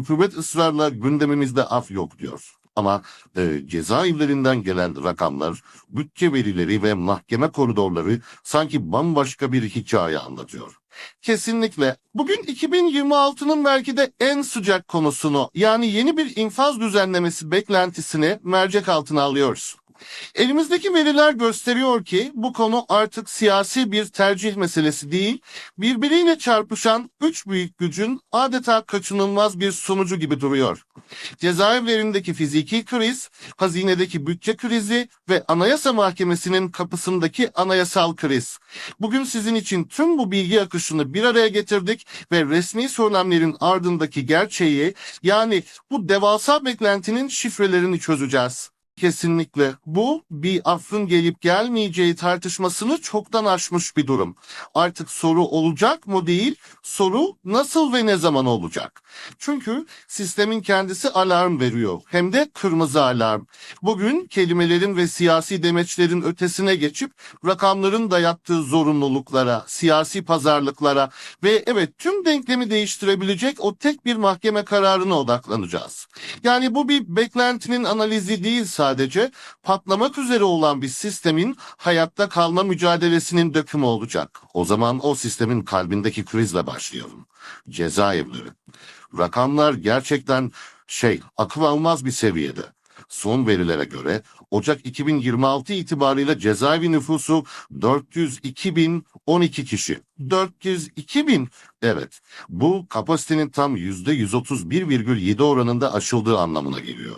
Hükümet ısrarla gündemimizde af yok diyor. Ama e, cezaevlerinden gelen rakamlar, bütçe verileri ve mahkeme koridorları sanki bambaşka bir hikaye anlatıyor. Kesinlikle. Bugün 2026'nın belki de en sıcak konusunu yani yeni bir infaz düzenlemesi beklentisini mercek altına alıyoruz. Elimizdeki veriler gösteriyor ki bu konu artık siyasi bir tercih meselesi değil, birbiriyle çarpışan üç büyük gücün adeta kaçınılmaz bir sonucu gibi duruyor. Cezaevlerindeki fiziki kriz, hazinedeki bütçe krizi ve Anayasa Mahkemesi'nin kapısındaki anayasal kriz. Bugün sizin için tüm bu bilgi akışını bir araya getirdik ve resmi söylemlerin ardındaki gerçeği yani bu devasa beklentinin şifrelerini çözeceğiz. Kesinlikle. Bu bir affın gelip gelmeyeceği tartışmasını çoktan aşmış bir durum. Artık soru olacak mı değil, soru nasıl ve ne zaman olacak. Çünkü sistemin kendisi alarm veriyor. Hem de kırmızı alarm. Bugün kelimelerin ve siyasi demeçlerin ötesine geçip rakamların dayattığı zorunluluklara, siyasi pazarlıklara ve evet tüm denklemi değiştirebilecek o tek bir mahkeme kararına odaklanacağız. Yani bu bir beklentinin analizi değil sadece, patlamak üzere olan bir sistemin hayatta kalma mücadelesinin dökümü olacak. O zaman o sistemin kalbindeki krizle başlayalım. Cezaevleri. Rakamlar gerçekten şey, akıl almaz bir seviyede. Son verilere göre Ocak 2026 itibariyle cezaevi nüfusu 402.012 kişi. 402.000 evet bu kapasitenin tam %131,7 oranında aşıldığı anlamına geliyor.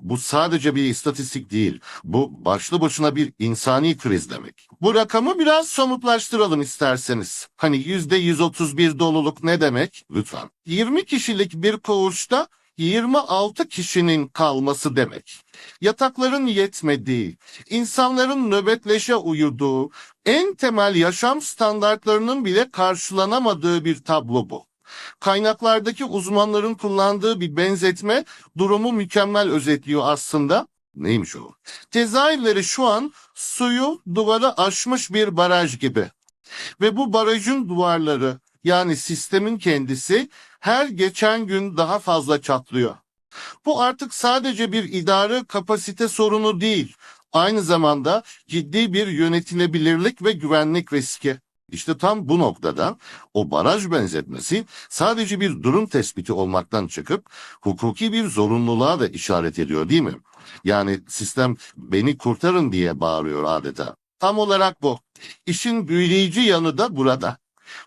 Bu sadece bir istatistik değil. Bu başlı başına bir insani kriz demek. Bu rakamı biraz somutlaştıralım isterseniz. Hani %131 doluluk ne demek? Lütfen. 20 kişilik bir koğuşta 26 kişinin kalması demek. Yatakların yetmediği, insanların nöbetleşe uyuduğu, en temel yaşam standartlarının bile karşılanamadığı bir tablo bu. Kaynaklardaki uzmanların kullandığı bir benzetme durumu mükemmel özetliyor aslında. Neymiş o? Cezaevleri şu an suyu duvara aşmış bir baraj gibi. Ve bu barajın duvarları yani sistemin kendisi her geçen gün daha fazla çatlıyor. Bu artık sadece bir idare kapasite sorunu değil, aynı zamanda ciddi bir yönetilebilirlik ve güvenlik riski. İşte tam bu noktada o baraj benzetmesi sadece bir durum tespiti olmaktan çıkıp hukuki bir zorunluluğa da işaret ediyor değil mi? Yani sistem beni kurtarın diye bağırıyor adeta. Tam olarak bu. İşin büyüleyici yanı da burada.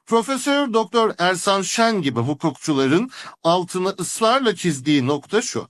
Profesör Doktor Ersan Şen gibi hukukçuların altını ısrarla çizdiği nokta şu.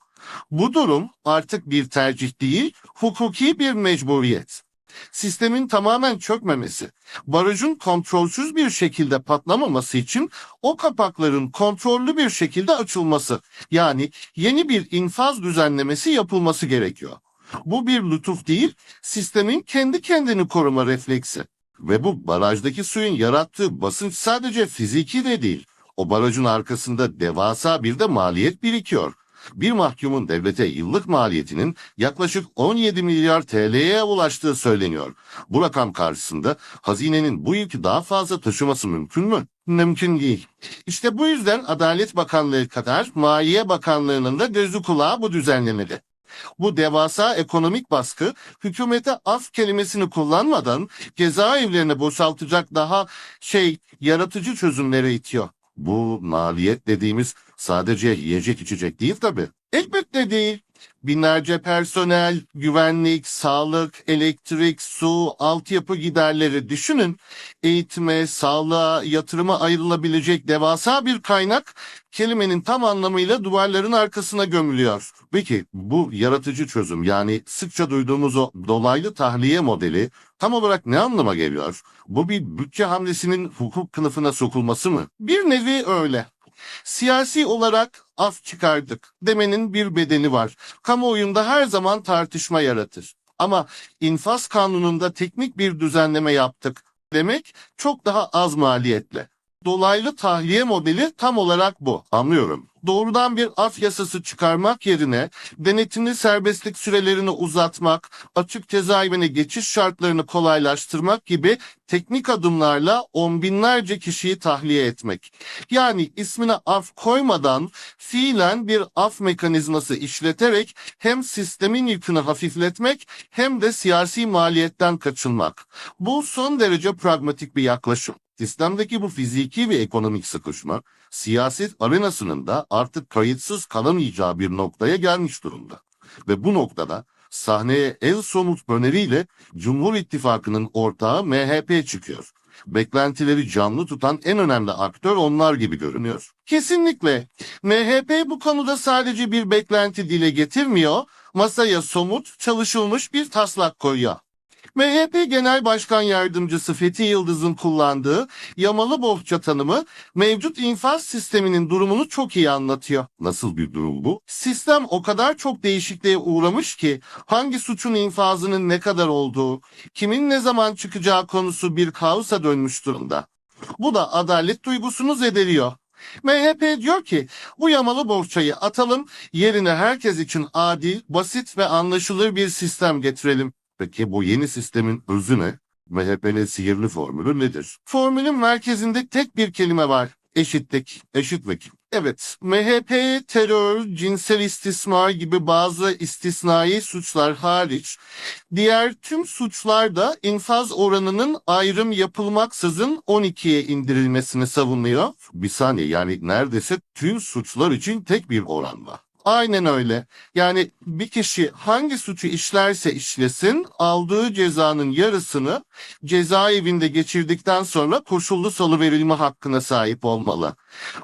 Bu durum artık bir tercih değil, hukuki bir mecburiyet. Sistemin tamamen çökmemesi, barajın kontrolsüz bir şekilde patlamaması için o kapakların kontrollü bir şekilde açılması, yani yeni bir infaz düzenlemesi yapılması gerekiyor. Bu bir lütuf değil, sistemin kendi kendini koruma refleksi. Ve bu barajdaki suyun yarattığı basınç sadece fiziki de değil. O barajın arkasında devasa bir de maliyet birikiyor. Bir mahkumun devlete yıllık maliyetinin yaklaşık 17 milyar TL'ye ulaştığı söyleniyor. Bu rakam karşısında hazinenin bu yükü daha fazla taşıması mümkün mü? Mümkün değil. İşte bu yüzden Adalet Bakanlığı kadar Maliye Bakanlığı'nın da gözü kulağı bu düzenlemede. Bu devasa ekonomik baskı hükümete af kelimesini kullanmadan cezaevlerini boşaltacak daha şey yaratıcı çözümlere itiyor. Bu maliyet dediğimiz sadece yiyecek içecek değil tabii. Elbette değil. Binlerce personel, güvenlik, sağlık, elektrik, su, altyapı giderleri düşünün. Eğitime, sağlığa, yatırıma ayrılabilecek devasa bir kaynak kelimenin tam anlamıyla duvarların arkasına gömülüyor. Peki bu yaratıcı çözüm yani sıkça duyduğumuz o dolaylı tahliye modeli tam olarak ne anlama geliyor? Bu bir bütçe hamlesinin hukuk kılıfına sokulması mı? Bir nevi öyle. Siyasi olarak af çıkardık demenin bir bedeni var. Kamuoyunda her zaman tartışma yaratır. Ama infaz kanununda teknik bir düzenleme yaptık demek çok daha az maliyetle. Dolaylı tahliye modeli tam olarak bu. Anlıyorum. Doğrudan bir af yasası çıkarmak yerine denetimli serbestlik sürelerini uzatmak, açık cezaevine geçiş şartlarını kolaylaştırmak gibi teknik adımlarla on binlerce kişiyi tahliye etmek. Yani ismine af koymadan fiilen bir af mekanizması işleterek hem sistemin yükünü hafifletmek hem de siyasi maliyetten kaçınmak. Bu son derece pragmatik bir yaklaşım. Sistemdeki bu fiziki ve ekonomik sıkışma, siyaset arenasının da artık kayıtsız kalamayacağı bir noktaya gelmiş durumda. Ve bu noktada sahneye en somut öneriyle Cumhur İttifakı'nın ortağı MHP çıkıyor. Beklentileri canlı tutan en önemli aktör onlar gibi görünüyor. Kesinlikle. MHP bu konuda sadece bir beklenti dile getirmiyor, masaya somut, çalışılmış bir taslak koyuyor. MHP Genel Başkan Yardımcısı Fethi Yıldız'ın kullandığı yamalı bohça tanımı mevcut infaz sisteminin durumunu çok iyi anlatıyor. Nasıl bir durum bu? Sistem o kadar çok değişikliğe uğramış ki hangi suçun infazının ne kadar olduğu, kimin ne zaman çıkacağı konusu bir kaosa dönmüş durumda. Bu da adalet duygusunu zedeliyor. MHP diyor ki bu yamalı bohçayı atalım yerine herkes için adil, basit ve anlaşılır bir sistem getirelim. Peki bu yeni sistemin özü ne? MHP'nin sihirli formülü nedir? Formülün merkezinde tek bir kelime var. Eşitlik, eşitlik. Evet, MHP terör, cinsel istismar gibi bazı istisnai suçlar hariç, diğer tüm suçlarda infaz oranının ayrım yapılmaksızın 12'ye indirilmesini savunuyor. Bir saniye yani neredeyse tüm suçlar için tek bir oran var. Aynen öyle. Yani bir kişi hangi suçu işlerse işlesin aldığı cezanın yarısını cezaevinde geçirdikten sonra koşullu salı verilme hakkına sahip olmalı.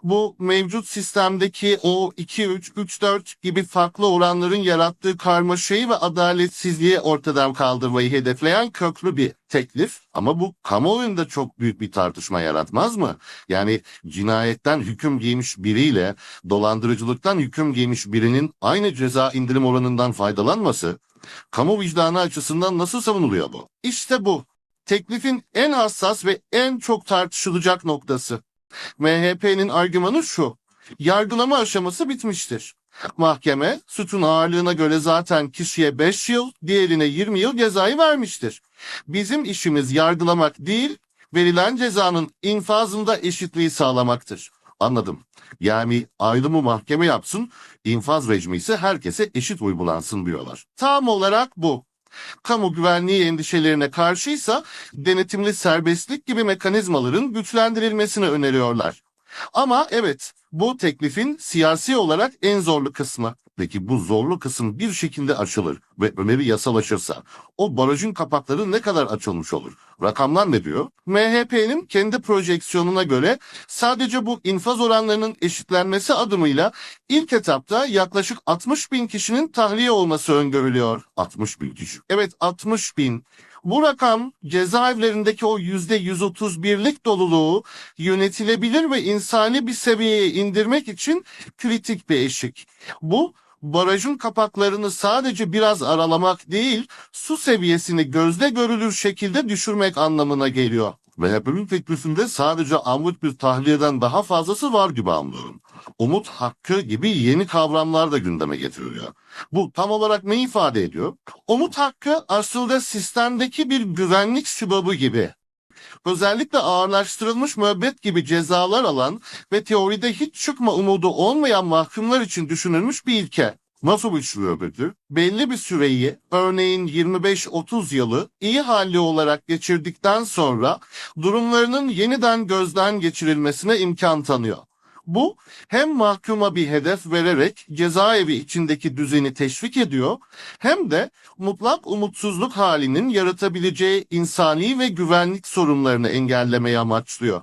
Bu mevcut sistemdeki o 2-3, 3-4 gibi farklı oranların yarattığı karmaşayı ve adaletsizliği ortadan kaldırmayı hedefleyen köklü bir teklif. Ama bu kamuoyunda çok büyük bir tartışma yaratmaz mı? Yani cinayetten hüküm giymiş biriyle dolandırıcılıktan hüküm giymiş birinin aynı ceza indirim oranından faydalanması kamu vicdanı açısından nasıl savunuluyor bu? İşte bu. Teklifin en hassas ve en çok tartışılacak noktası. MHP'nin argümanı şu. Yargılama aşaması bitmiştir. Mahkeme suçun ağırlığına göre zaten kişiye 5 yıl, diğerine 20 yıl cezayı vermiştir. Bizim işimiz yargılamak değil, verilen cezanın infazında eşitliği sağlamaktır. Anladım. Yani ayrımı mahkeme yapsın, infaz rejimi ise herkese eşit uygulansın diyorlar. Tam olarak bu. Kamu güvenliği endişelerine karşıysa denetimli serbestlik gibi mekanizmaların güçlendirilmesini öneriyorlar. Ama evet, bu teklifin siyasi olarak en zorlu kısmı. Peki bu zorlu kısım bir şekilde açılır ve öneri yasalaşırsa o barajın kapakları ne kadar açılmış olur? Rakamlar ne diyor? MHP'nin kendi projeksiyonuna göre sadece bu infaz oranlarının eşitlenmesi adımıyla ilk etapta yaklaşık 60 bin kişinin tahliye olması öngörülüyor. 60 bin kişi. Evet 60 bin. Bu rakam cezaevlerindeki o %131'lik doluluğu yönetilebilir ve insani bir seviyeye indirmek için kritik bir eşik. Bu barajın kapaklarını sadece biraz aralamak değil, su seviyesini gözle görülür şekilde düşürmek anlamına geliyor. MHP'nin teklifinde sadece amut bir tahliyeden daha fazlası var gibi anlıyorum. Umut hakkı gibi yeni kavramlar da gündeme getiriliyor. Bu tam olarak ne ifade ediyor? Umut hakkı aslında sistemdeki bir güvenlik sübabı gibi. Özellikle ağırlaştırılmış müebbet gibi cezalar alan ve teoride hiç çıkma umudu olmayan mahkumlar için düşünülmüş bir ilke. Nasıl işliyor peki? Belli bir süreyi, örneğin 25-30 yılı iyi halli olarak geçirdikten sonra durumlarının yeniden gözden geçirilmesine imkan tanıyor. Bu hem mahkuma bir hedef vererek cezaevi içindeki düzeni teşvik ediyor hem de mutlak umutsuzluk halinin yaratabileceği insani ve güvenlik sorunlarını engellemeyi amaçlıyor.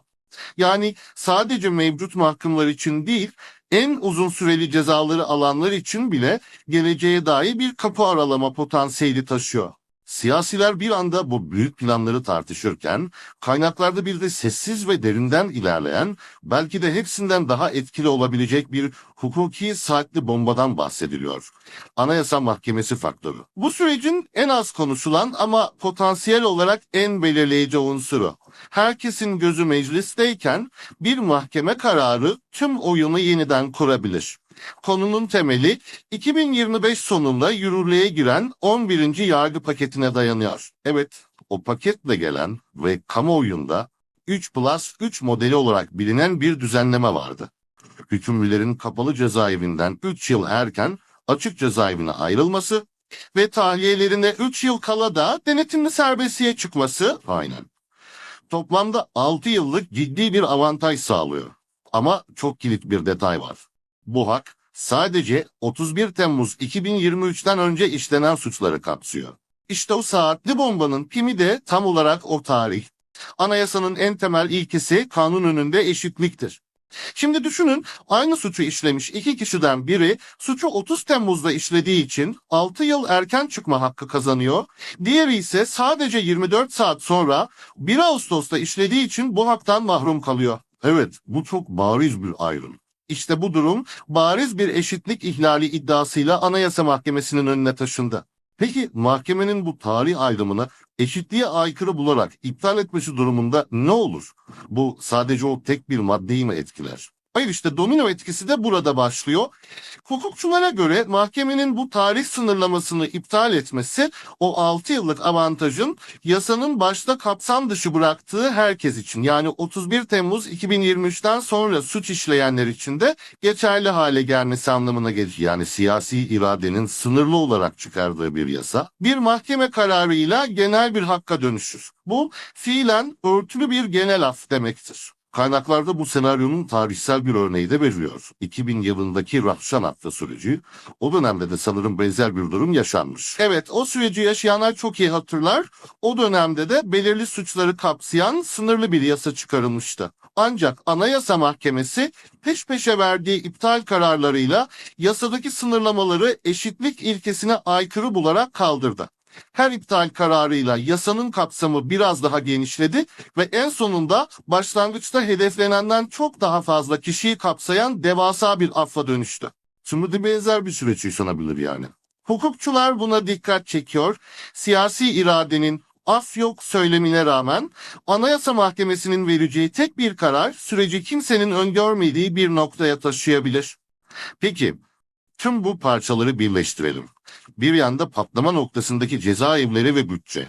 Yani sadece mevcut mahkumlar için değil, en uzun süreli cezaları alanlar için bile geleceğe dair bir kapı aralama potansiyeli taşıyor. Siyasiler bir anda bu büyük planları tartışırken, kaynaklarda bir de sessiz ve derinden ilerleyen, belki de hepsinden daha etkili olabilecek bir hukuki saatli bombadan bahsediliyor. Anayasa Mahkemesi faktörü. Bu sürecin en az konuşulan ama potansiyel olarak en belirleyici unsuru. Herkesin gözü meclisteyken bir mahkeme kararı tüm oyunu yeniden kurabilir. Konunun temeli 2025 sonunda yürürlüğe giren 11. yargı paketine dayanıyor. Evet, o paketle gelen ve kamuoyunda 3 plus 3 modeli olarak bilinen bir düzenleme vardı. Hükümlülerin kapalı cezaevinden 3 yıl erken açık cezaevine ayrılması ve tahliyelerine 3 yıl kala da denetimli serbestliğe çıkması aynen. Toplamda 6 yıllık ciddi bir avantaj sağlıyor. Ama çok kilit bir detay var. Bu hak sadece 31 Temmuz 2023'ten önce işlenen suçları kapsıyor. İşte o saatli bombanın pimi de tam olarak o tarih. Anayasanın en temel ilkesi kanun önünde eşitliktir. Şimdi düşünün aynı suçu işlemiş iki kişiden biri suçu 30 Temmuz'da işlediği için 6 yıl erken çıkma hakkı kazanıyor. Diğeri ise sadece 24 saat sonra 1 Ağustos'ta işlediği için bu haktan mahrum kalıyor. Evet bu çok bariz bir ayrım. İşte bu durum bariz bir eşitlik ihlali iddiasıyla Anayasa Mahkemesi'nin önüne taşındı. Peki mahkemenin bu tarih ayrımını eşitliğe aykırı bularak iptal etmesi durumunda ne olur? Bu sadece o tek bir maddeyi mi etkiler? Hayır işte domino etkisi de burada başlıyor. Hukukçulara göre mahkemenin bu tarih sınırlamasını iptal etmesi o 6 yıllık avantajın yasanın başta kapsam dışı bıraktığı herkes için yani 31 Temmuz 2023'ten sonra suç işleyenler için de geçerli hale gelmesi anlamına gelir. Yani siyasi iradenin sınırlı olarak çıkardığı bir yasa bir mahkeme kararıyla genel bir hakka dönüşür. Bu fiilen örtülü bir genel af demektir. Kaynaklarda bu senaryonun tarihsel bir örneği de veriliyor. 2000 yılındaki Rahşan Hatta süreci, o dönemde de sanırım benzer bir durum yaşanmış. Evet, o süreci yaşayanlar çok iyi hatırlar. O dönemde de belirli suçları kapsayan sınırlı bir yasa çıkarılmıştı. Ancak Anayasa Mahkemesi peş peşe verdiği iptal kararlarıyla yasadaki sınırlamaları eşitlik ilkesine aykırı bularak kaldırdı. Her iptal kararıyla yasanın kapsamı biraz daha genişledi ve en sonunda başlangıçta hedeflenenden çok daha fazla kişiyi kapsayan devasa bir affa dönüştü. De benzer bir süreç yaşanabilir yani. Hukukçular buna dikkat çekiyor. Siyasi iradenin af yok söylemine rağmen Anayasa Mahkemesi'nin vereceği tek bir karar süreci kimsenin öngörmediği bir noktaya taşıyabilir. Peki tüm bu parçaları birleştirelim. Bir yanda patlama noktasındaki cezaevleri ve bütçe.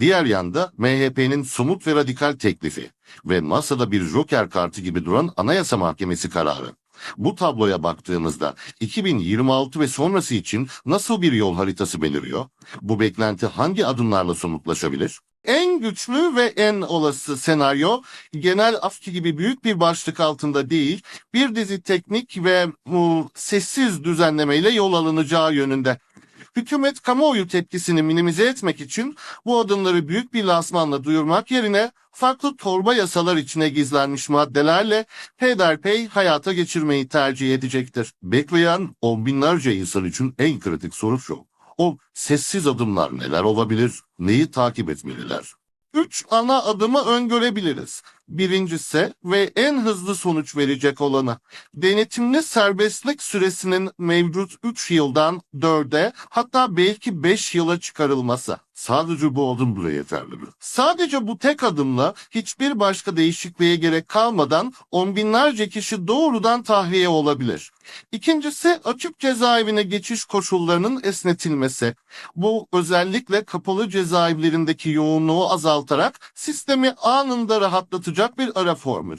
Diğer yanda MHP'nin somut ve radikal teklifi ve masada bir joker kartı gibi duran Anayasa Mahkemesi kararı. Bu tabloya baktığımızda 2026 ve sonrası için nasıl bir yol haritası beliriyor? Bu beklenti hangi adımlarla somutlaşabilir? En güçlü ve en olası senaryo genel afki gibi büyük bir başlık altında değil, bir dizi teknik ve bu, sessiz düzenlemeyle yol alınacağı yönünde. Hükümet kamuoyu tepkisini minimize etmek için bu adımları büyük bir lansmanla duyurmak yerine farklı torba yasalar içine gizlenmiş maddelerle peyderpey hayata geçirmeyi tercih edecektir. Bekleyen on binlerce insan için en kritik soru şu. O sessiz adımlar neler olabilir? Neyi takip etmeliler? Üç ana adımı öngörebiliriz. Birincisi ve en hızlı sonuç verecek olanı denetimli serbestlik süresinin mevcut 3 yıldan 4'e hatta belki 5 yıla çıkarılması. Sadece bu adım bile yeterli mi? Sadece bu tek adımla hiçbir başka değişikliğe gerek kalmadan on binlerce kişi doğrudan tahliye olabilir. İkincisi açık cezaevine geçiş koşullarının esnetilmesi. Bu özellikle kapalı cezaevlerindeki yoğunluğu azaltarak sistemi anında rahatlatacak bir ara formül.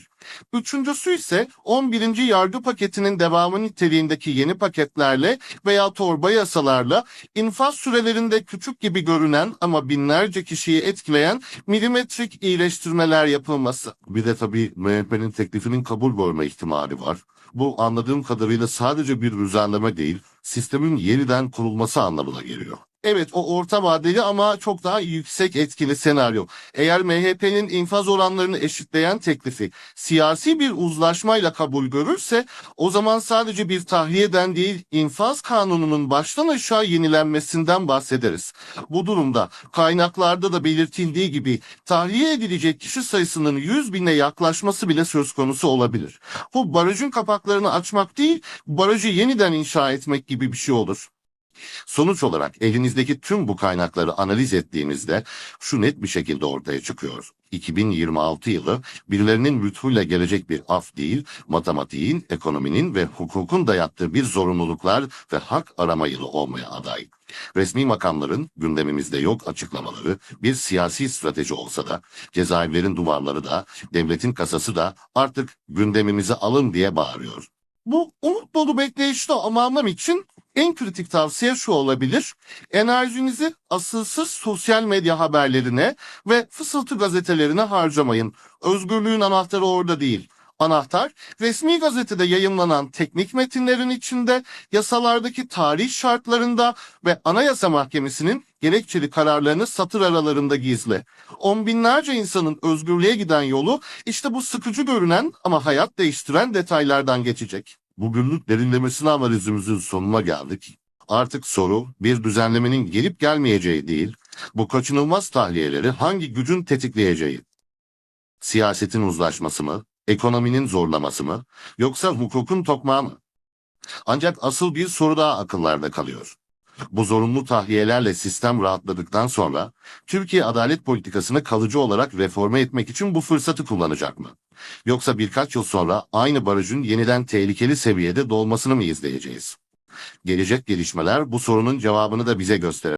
Üçüncüsü ise 11. yargı paketinin devamı niteliğindeki yeni paketlerle veya torba yasalarla infaz sürelerinde küçük gibi görünen ama binlerce kişiyi etkileyen milimetrik iyileştirmeler yapılması. Bir de tabii MHP'nin teklifinin kabul görme ihtimali var. Bu anladığım kadarıyla sadece bir düzenleme değil, sistemin yeniden kurulması anlamına geliyor. Evet o orta vadeli ama çok daha yüksek etkili senaryo. Eğer MHP'nin infaz oranlarını eşitleyen teklifi siyasi bir uzlaşmayla kabul görürse o zaman sadece bir tahliyeden değil infaz kanununun baştan aşağı yenilenmesinden bahsederiz. Bu durumda kaynaklarda da belirtildiği gibi tahliye edilecek kişi sayısının 100 bine yaklaşması bile söz konusu olabilir. Bu barajın kapaklarını açmak değil, barajı yeniden inşa etmek gibi bir şey olur. Sonuç olarak elinizdeki tüm bu kaynakları analiz ettiğinizde şu net bir şekilde ortaya çıkıyor. 2026 yılı birilerinin lütfuyla gelecek bir af değil, matematiğin, ekonominin ve hukukun dayattığı bir zorunluluklar ve hak arama yılı olmaya aday. Resmi makamların gündemimizde yok açıklamaları bir siyasi strateji olsa da cezaevlerin duvarları da devletin kasası da artık gündemimize alın diye bağırıyor. Bu umut dolu bekleyişte tamamlam için en kritik tavsiye şu olabilir. Enerjinizi asılsız sosyal medya haberlerine ve fısıltı gazetelerine harcamayın. Özgürlüğün anahtarı orada değil. Anahtar, resmi gazetede yayımlanan teknik metinlerin içinde, yasalardaki tarih şartlarında ve Anayasa Mahkemesi'nin gerekçeli kararlarını satır aralarında gizli. On binlerce insanın özgürlüğe giden yolu işte bu sıkıcı görünen ama hayat değiştiren detaylardan geçecek. Bugünlük derinlemesine analizimizin sonuna geldik. Artık soru bir düzenlemenin gelip gelmeyeceği değil, bu kaçınılmaz tahliyeleri hangi gücün tetikleyeceği. Siyasetin uzlaşması mı, ekonominin zorlaması mı, yoksa hukukun tokmağı mı? Ancak asıl bir soru daha akıllarda kalıyor. Bu zorunlu tahliyelerle sistem rahatladıktan sonra Türkiye adalet politikasını kalıcı olarak reforme etmek için bu fırsatı kullanacak mı? Yoksa birkaç yıl sonra aynı barajın yeniden tehlikeli seviyede dolmasını mı izleyeceğiz? Gelecek gelişmeler bu sorunun cevabını da bize gösterir.